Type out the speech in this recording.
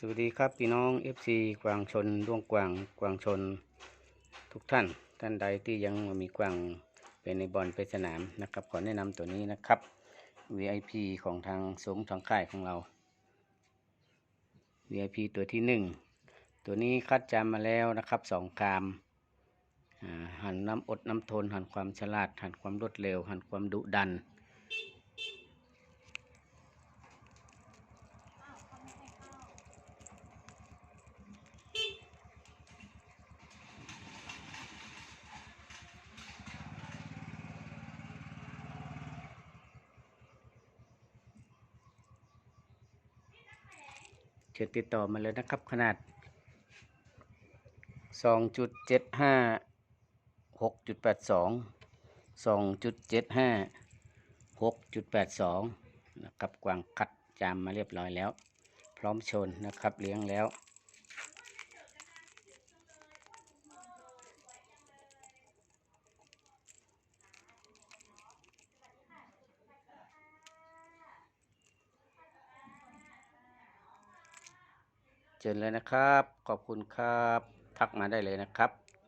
สวัสดีครับพี่น้อง FC กวางชนด้วงกวางกวางชน ทุกท่าน ท่านใดที่ยังมีกวางเป็นในบอลไปสนามนะครับ ขอแนะนำตัวนี้นะครับ VIP ของทางสมทางค่ายของเรา VIP ตัวที่หนึ่งตัวนี้คัดจำมาแล้วนะครับสองกรามหันน้ำอดน้ำทน หันความฉลาด หันความรวดเร็ว หันความดุดัน เชิญติดต่อมาเลยนะครับ ขนาด 2.75 6.82 2.75 6.82 นะครับกวางคัดจามมาเรียบร้อยแล้ว พร้อมชนนะครับ เลี้ยงแล้ว เชิญเลยนะครับ ขอบคุณครับ ทักมาได้เลยนะครับ